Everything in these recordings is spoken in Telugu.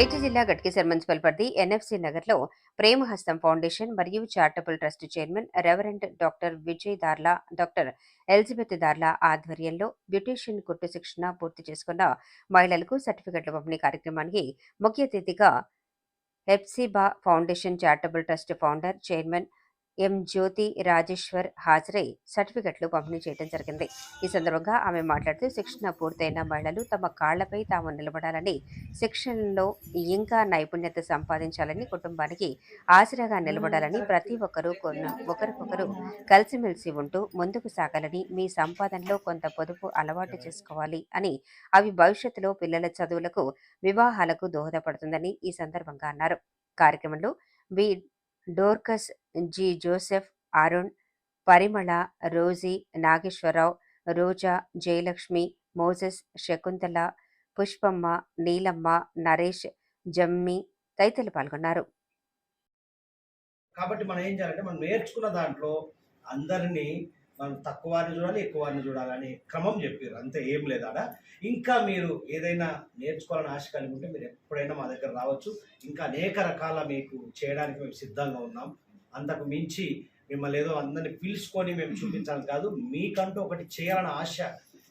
మేడ్చి జిల్లా గట్కేసర్ మున్సిపల్ పరిధి ఎన్ఎఫ్సి నగర్లో ప్రేమహస్తం ఫౌండేషన్ మరియు charitable trust chairman reverend doctor Vijay Darla doctor Elizabeth Darla ఆధ్వర్యంలో బ్యూటీషియన్ కుట్టు శిక్షణ పూర్తి చేసుకున్న మహిళలకు సర్టిఫికెట్ల పంపిణీ కార్యక్రమానికి ముఖ్య అతిథిగా Hephzibah foundation charitable trust founder chairman M. Jyothi Rajeshwar హాజరై సర్టిఫికెట్లు పంపిణీ చేయడం జరిగింది. ఈ సందర్భంగా ఆమె మాట్లాడుతూ శిక్షణ పూర్తయిన మహిళలు తమ కాళ్ళపై తాము నిలబడాలని శిక్షణలో ఇంకా నైపుణ్యత సంపాదించాలని కుటుంబానికి ఆసరాగా నిలబడాలని ప్రతి ఒక్కరూ కొన్న ఒకరికొకరు కలిసిమెలిసి ఉంటూ ముందుకు సాగాలని మీ సంపాదనలో కొంత పొదుపు అలవాటు చేసుకోవాలి అని అవి భవిష్యత్తులో పిల్లల చదువులకు వివాహాలకు దోహదపడుతుందని ఈ సందర్భంగా అన్నారు. కార్యక్రమంలో B. Dorcas G. Joseph Arun Parimala Rosy Nageswara Rao Roja Jayalakshmi Moses Shakuntala Pushpamma Neelamma Naresh Jammi తదితరులు పాల్గొన్నారు. కాబట్టి మనం ఏం చేయాలంటే మనం నేర్చుకున్న దాంట్లో అందరినీ మనం తక్కువ వారిని చూడాలి ఎక్కువ వారిని చూడాలని క్రమం చెప్పారు అంతే ఏం లేదు ఆడ. ఇంకా మీరు ఏదైనా నేర్చుకోవాలని ఆశ కలిగి ఉంటే మీరు ఎప్పుడైనా మా దగ్గర రావచ్చు. ఇంకా అనేక రకాల మీకు చేయడానికి మేము సిద్ధంగా ఉన్నాం. అంతకు మించి మిమ్మల్ని ఏదో అందరిని పిలుచుకొని మేము చూపించాలి కాదు. మీకంటూ ఒకటి చేయాలన్న ఆశ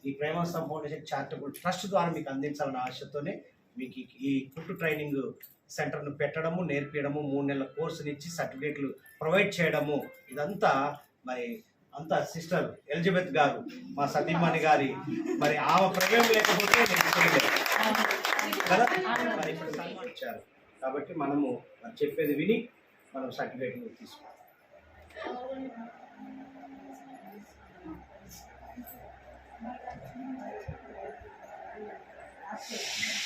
ఈ ప్రేమాస్తం ఫౌండేషన్ చారిటబుల్ ట్రస్ట్ ద్వారా మీకు అందించాలన్న ఆశతోనే మీకు ఈ- ఈ కుట్టు ట్రైనింగ్ సెంటర్ను పెట్టడము నేర్పించడము మూడు నెలల కోర్సునిచ్చి సర్టిఫికేట్లు ప్రొవైడ్ చేయడము ఇదంతా మరి అంతా సిస్టర్ ఎలిజబెత్ గారు మా సతీమణి గారి మరి ఆమె ప్రమేయం లేకపోతే కదా మరి ఇప్పుడు సన్మానించారు. కాబట్టి మనము మరి చెప్పేది విని మనం సర్టిఫికేట్ తీసుకోవాలి. కవిత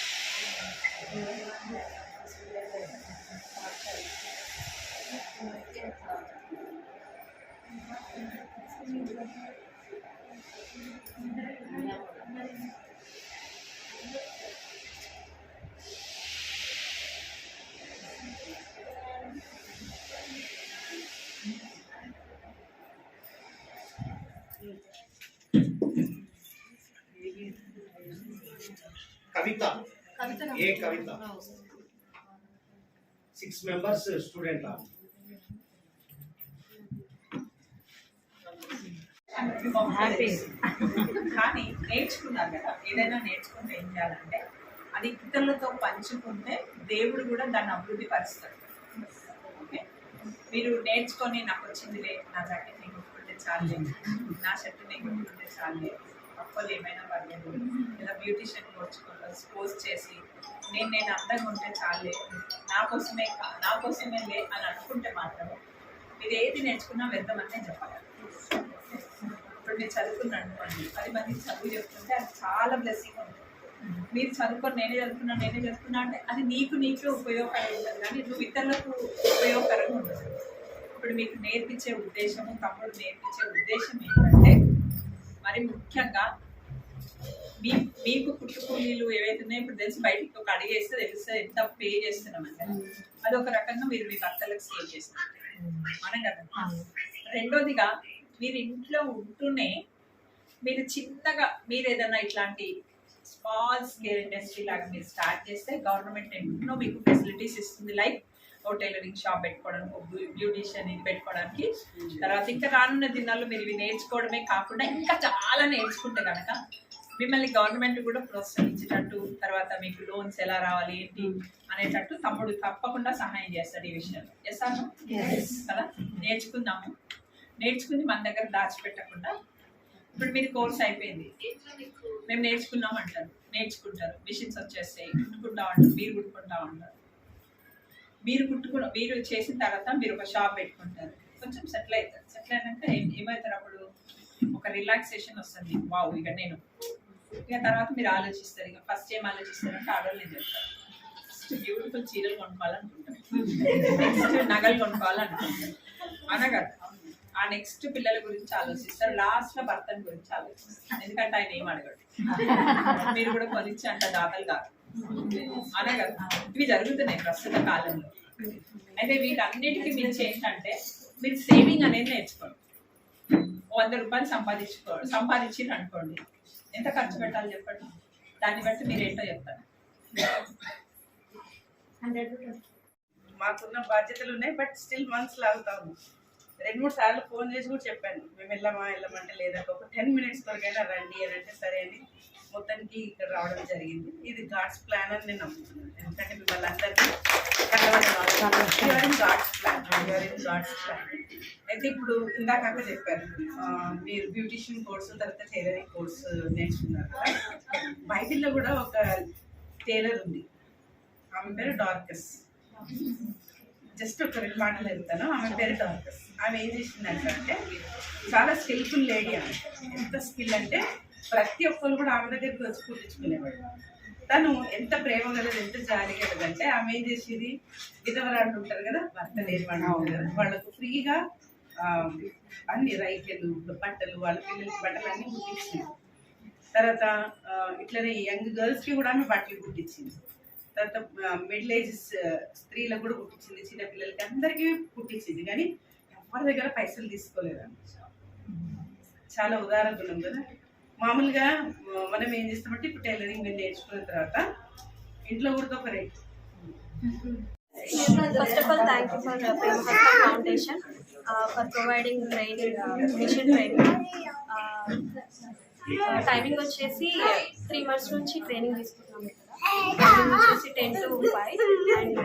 ఏ Kavitha? Six members student happy కానీ నేర్చుకున్నారు కదా ఏదైనా నేర్చుకుంటే ఏం చేయాలంటే అది ఇతరులతో పంచుకుంటే దేవుడు కూడా దాన్ని అభివృద్ధి పరుస్తాడు. ఓకే? మీరు నేర్చుకొని నాకు వచ్చిందిలే నా జట్టు నేను కొట్టుకుంటే చాలే నా షర్ట్ నేను కొట్టుకుంటే చాలే అప్పలు ఏమైనా పర్లేదు. లేదా బ్యూటీషియన్ కోర్చుకుంటా స్పోజ్ చేసి నేను నేను అందంగా ఉంటే చాలే. నా కోసమే కా- నా కోసమే లే అని అనుకుంటే మాత్రం మీరు ఏది నేర్చుకున్నా వ్యర్థమనే చెప్పాలి ఇప్పుడు మీరు చదువుకున్నాను అనుకోండి పది మందికి చదువు చెప్తుంటే అది చాలా బ్లెస్సింగ్ ఉంటుంది. మీరు చదువుకొని నేనే చదువుకున్నా నేనే చదువుకున్నా అంటే అది నీకు నీకే ఉపయోగకరంగా ఉంటుంది. కానీ నువ్వు ఇతరులకు ఉపయోగకరంగా ఉంటుంది ఇప్పుడు మీకు నేర్పించే ఉద్దేశము తమ్ముడు నేర్పించే ఉద్దేశం ఏంటంటే మరి ముఖ్యంగా మీ మీకు కుటుంబీలు ఏవైతే ఉన్నాయో ఇప్పుడు తెలిసి బయటికి ఒక అడిగేస్తే తెలుస్తుంది ఎంత పే చేస్తున్నామంటే అది ఒక రకంగా మీరు మీ భర్తలకు సేవ్ చేస్తున్నారు. మనం కదా? రెండోదిగా మీరు ఇంట్లో ఉంటూనే మీరు చిన్నగా మీరు ఏదైనా ఇట్లాంటి స్మాల్ స్కేల్ ఇండస్ట్రీ లాగా మీరు స్టార్ట్ చేస్తే గవర్నమెంట్ ఎన్నో మీకు ఫెసిలిటీస్ ఇస్తుంది. లైక్ ఓ టైలరింగ్ షాప్ పెట్టుకోవడానికి ఒక బ్యూటిషియన్ ఇది పెట్టుకోవడానికి. తర్వాత ఇంకా రానున్న దినాల్లో మీరు ఇవి నేర్చుకోవడమే కాకుండా ఇంకా చాలా నేర్చుకుంటే కనుక మిమ్మల్ని గవర్నమెంట్ కూడా ప్రోత్సహించేటట్టు తర్వాత మీకు లోన్స్ ఎలా రావాలి ఏంటి అనేటట్టు తమ్ముడు తప్పకుండా సహాయం చేస్తాడు ఈ విషయంలో. చేస్తాను కదా? నేర్చుకుందాము. నేర్చుకుని మన దగ్గర దాచిపెట్టకుండా. ఇప్పుడు మీది కోర్స్ అయిపోయింది. మేము నేర్చుకున్నాం అంటారు. నేర్చుకుంటారు. మిషన్స్ వచ్చేస్తాయి. కుట్టుకుంటా ఉంటారు మీరు కుట్టుకుంటా ఉంటారు మీరు కుట్టుకున్న మీరు చేసిన తర్వాత మీరు ఒక షాప్ పెట్టుకుంటారు. కొంచెం సెటిల్ అవుతారు సెటిల్ అయినాక ఏమవుతారు అప్పుడు? ఒక రిలాక్సేషన్ వస్తుంది. వావ్ ఇక నేను ఇక తర్వాత మీరు ఆలోచిస్తారు ఇక ఫస్ట్ ఏం ఆలోచిస్తారు అంటే నేను చెప్తాను ఫస్ట్ బ్యూటిఫుల్ చీరలు కొనుక్కోవాలనుకుంటాను నెక్స్ట్ నగలు కొనుక్కోవాలనుకుంటాను అనగా ఆ నెక్స్ట్ పిల్లల గురించి ఆలోచిస్తారు లాస్ట్లో భర్తని గురించి ఆలోచిస్తారు. ఎందుకంటే ఆయన ఏం అడగడు. మీరు కూడా కొనిచ్చి అంత దాతలు కాదు. అనగదు ఇవి జరుగుతున్నాయి ప్రస్తుత కాలంలో. అయితే వీటన్నిటికీ మించి ఏంటంటే మీరు సేవింగ్ అనేది నేర్చుకోండి. వంద రూపాయలు సంపాదించుకో సంపాదించారు అనుకోండి. ఎంత ఖర్చు పెట్టాలి చెప్పండి? దాన్ని బట్టి మీరు ఏంటో చెప్తారు. మాకున్న బాధ్యతలు ఉన్నాయి బట్ స్టిల్ మంత్స్ లాగుతాము. రెండు మూడు సార్లు ఫోన్ చేసి కూడా చెప్పాను. మేము వెళ్ళామా వెళ్ళమంటే లేదా ఒక టెన్ మినిట్స్ వరకైనా రండి అని అంటే సరే అని మొత్తానికి ఇక్కడ రావడం జరిగింది. ఇది గాడ్స్ ప్లాన్ అని నేను నమ్ముతున్నాను. ఎందుకంటే మిమ్మల్ని గాడ్స్ ప్లాన్. God's plan. అయితే ఇప్పుడు ఇందాక చెప్పారు మీరు బ్యూటిషియన్ కోర్సు తర్వాత టైలరింగ్ కోర్సు నేర్చుకున్నారు బైబిల్లో కూడా ఒక టైలర్ ఉంది. ఆమె పేరు డార్కస్. జస్ట్ ఒక రెండు మాటలు చెప్తాను. ఆమె పేరు డార్కస్. ఆమె ఏం చేసిందంటే అంటే చాలా స్కిల్ఫుల్ లేడీ ఆమె. ఎంత స్కిల్ అంటే ప్రతి ఒక్కరు కూడా ఆమె దగ్గరికి వచ్చి కుట్టించుకునేవాడు తను ఎంత ప్రేమ కలదు ఎంత జాలి కలదంటే ఆమె ఏం చేసేది? విధవరాళ్ళు ఉంటారు కదా భర్త లేని వాళ్ళు వాళ్ళకు ఫ్రీగా అన్ని రైకెలు బట్టలు వాళ్ళ పిల్లలకి బట్టలు అన్నీ కుట్టించింది. తర్వాత ఇట్లనే యంగ్ గర్ల్స్కి కూడా ఆమె బట్టలు కుట్టించింది. తర్వాత మిడిల్ ఏజ్ స్త్రీలకు కూడా కుట్టించింది చిన్న పిల్లలకి అందరికీ కుట్టించింది. కానీ వారి దగ్గర పైసలు తీసుకోలేదు చాలా ఉదార గుణం కదా. మామూలుగా మనం ఏం చేస్తామంటే ఇప్పుడు టైలరింగ్ మేము నేర్చుకున్న తర్వాత ఇంట్లో కూడా ఒక rate. First of all thank you for foundation for providing training machine training timing వచ్చేసి త్రీ మంత్స్ నుంచి ట్రైనింగ్ తీసుకుంటున్నాం వచ్చేసి టెన్ టు ఫైవ్. అండ్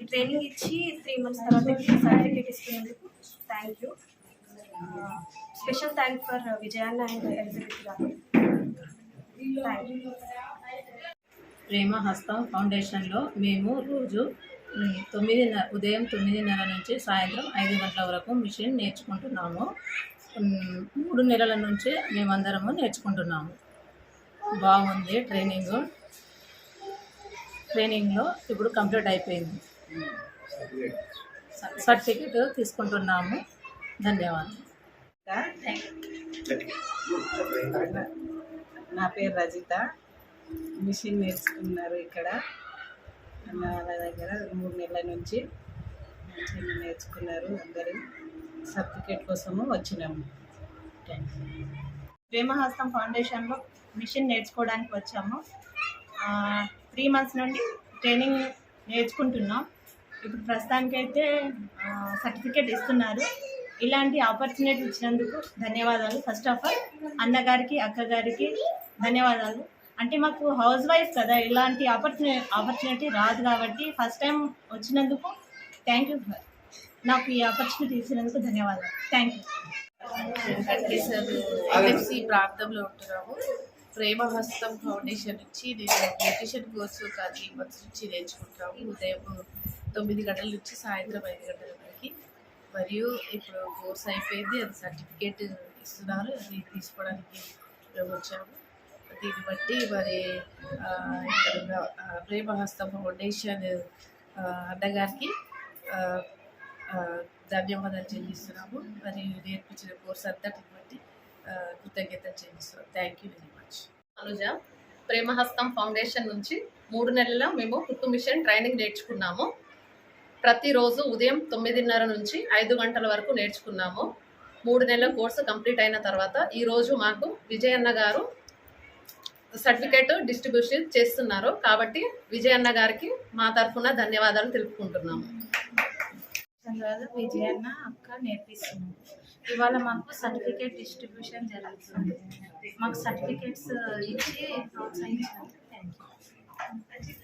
ఈ ట్రైనింగ్ ఇచ్చి త్రీ మంత్స్ తర్వాత certificate ఇస్తున్నందుకు thank you special thank for విజయాన్న and Elizabeth గారు. ప్రేమ హస్తం ఫౌండేషన్లో మేము రోజు తొమ్మిదిన్నర ఉదయం తొమ్మిదిన్నర నుంచి సాయంత్రం ఐదు గంటల వరకు మిషన్ నేర్చుకుంటున్నాము. మూడు నెలల నుంచి మేమందరము నేర్చుకుంటున్నాము. బాగుంది ట్రైనింగ్ ట్రైనింగ్లో ఇప్పుడు కంప్లీట్ అయిపోయింది. సర్టిఫికెట్ తీసుకుంటున్నాము. ధన్యవాదాలు. నా పేరు రజిత. మిషన్ నేర్చుకున్నారు ఇక్కడ. నా వాళ్ళ దగ్గర మూడు నెలల నుంచి మిషన్ నేర్చుకున్నారు అందరూ. సర్టిఫికేట్ కోసము వచ్చినాము. థ్యాంక్ యూ ప్రేమహస్తం ఫౌండేషన్లో మిషన్ నేర్చుకోవడానికి వచ్చాము. త్రీ మంత్స్ నుండి ట్రైనింగ్ నేర్చుకుంటున్నాం. ఇప్పుడు ప్రస్తుతానికైతే సర్టిఫికేట్ ఇస్తున్నారు. ఇలాంటి ఆపర్చునిటీ ఇచ్చినందుకు ధన్యవాదాలు. ఫస్ట్ ఆఫ్ ఆల్ అన్నగారికి అక్కగారికి ధన్యవాదాలు. అంటే మాకు హౌస్ వైఫ్ కదా ఇలాంటి ఆపర్చునిటీ ఆపర్చునిటీ రాదు కాబట్టి ఫస్ట్ టైం వచ్చినందుకు థ్యాంక్ యూ నాకు ఈ ఆపర్చునిటీ ఇచ్చినందుకు ధన్యవాదాలు. థ్యాంక్ యూ ప్రాంతంలో ఉంటున్నాము. ప్రేమహస్తం ఫౌండేషన్ నుంచి నేను న్యూట్రిషన్ కోర్సు ఒక త్రీ మంత్స్ నుంచి నేర్చుకుంటాము. ఉదయం తొమ్మిది గంటల నుంచి సాయంత్రం ఐదు గంటల వరకు. మరియు ఇప్పుడు కోర్స్ అయిపోయింది. అది సర్టిఫికేట్ ఇస్తున్నారు. అది తీసుకోవడానికి మేము వచ్చాము. దీన్ని బట్టి మరి ఇక్కడ ప్రేమహస్తం ఫౌండేషన్ అన్నగారికి ధన్యవాదాలు చెల్లిస్తున్నాము. మరి నేర్పించిన కోర్స్ అంతటిని బట్టి కృతజ్ఞతలు చెల్లిస్తున్నాం. Thank you very much Anuja Premahastam foundation నుంచి మూడు నెలల మేము కుట్టు మిషన్ ట్రైనింగ్ నేర్చుకున్నాము. ప్రతిరోజు ఉదయం తొమ్మిదిన్నర నుంచి ఐదు గంటల వరకు నేర్చుకున్నాము. మూడు నెలల కోర్సు కంప్లీట్ అయిన తర్వాత ఈరోజు మాకు విజయన్న గారు సర్టిఫికేట్ డిస్ట్రిబ్యూషన్ చేస్తున్నారు. కాబట్టి విజయన్న గారికి మా తరఫున ధన్యవాదాలు తెలుపుకుంటున్నాము. విజయన్న అక్క నేర్పిస్తున్నాము ఇవాళ మాకు సర్టిఫికేట్ డిస్ట్రిబ్యూషన్ జరుగుతుంది. మాకు సర్టిఫికేట్స్ uh, ఇచ్చి ప్రోత్సహించారు థ్యాంక్ యూ